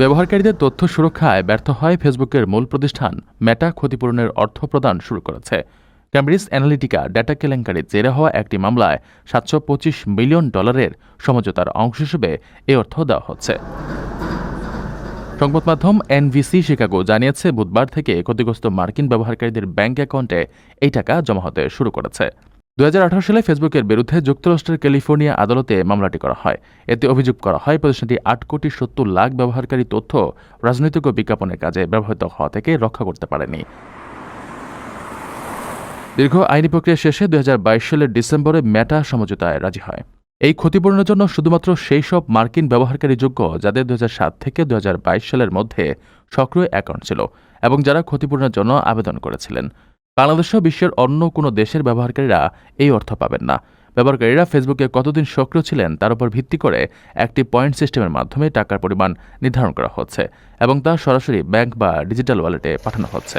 ব্যবহারকারীদের তথ্য সুরক্ষায় ব্যর্থ হয় ফেসবুকের মূল প্রতিষ্ঠান। মেটা ক্ষতিপূরণের অর্থ প্রদান শুরু করেছে। ক্যামব্রিজ অ্যানালিটিকা ডেটা কেলেঙ্কারির জেরে হওয়া একটি মামলায় সাতশো পঁচিশ মিলিয়ন ডলারের সমঝোতার অংশ হিসেবে এই অর্থ দেওয়া হচ্ছে। সংবাদ মাধ্যম এনভিসি শিকাগো জানিয়েছে, বুধবার থেকে ক্ষতিগ্রস্ত মার্কিন ব্যবহারকারীদের ব্যাংক অ্যাকাউন্টে এই টাকা জমা হতে শুরু করেছে। দু হাজার আঠেরো সালে ফেসবুকের বিরুদ্ধে যুক্তরাষ্ট্রের ক্যালিফোর্নিয়া আদালতে মামলাটি করা হয়। এতে অভিযোগ করা হয়, প্রতিষ্ঠানটি আট কোটি সত্তর লাখ ব্যবহারকারী তথ্য রাজনৈতিক বিজ্ঞাপনের কাজে ব্যবহৃত হওয়া থেকে রক্ষা করতে পারেনি। দীর্ঘ আইনি প্রক্রিয়া শেষে দুই হাজার বাইশ সালের ডিসেম্বরে মেটা সমঝোতায় রাজি হয়। এই ক্ষতিপূরণের জন্য শুধুমাত্র সেই সব মার্কিন ব্যবহারকারী যোগ্য যাদের দুই হাজার সাত থেকে দু হাজার বাইশ সালের মধ্যে সক্রিয় অ্যাকাউন্ট ছিল এবং যারা ক্ষতিপূরণের জন্য আবেদন করেছিলেন। বাংলাদেশসহ বিশ্বের অন্য কোনো দেশের ব্যবহারকারীরা এই অর্থ পাবেন না। ব্যবহারকারীরা ফেসবুকে কতদিন সক্রিয় ছিলেন তার উপর ভিত্তি করে একটি পয়েন্ট সিস্টেমের মাধ্যমে টাকার পরিমাণ নির্ধারণ করা হচ্ছে এবং তা সরাসরি ব্যাংক বা ডিজিটাল ওয়ালেটে পাঠানো হচ্ছে।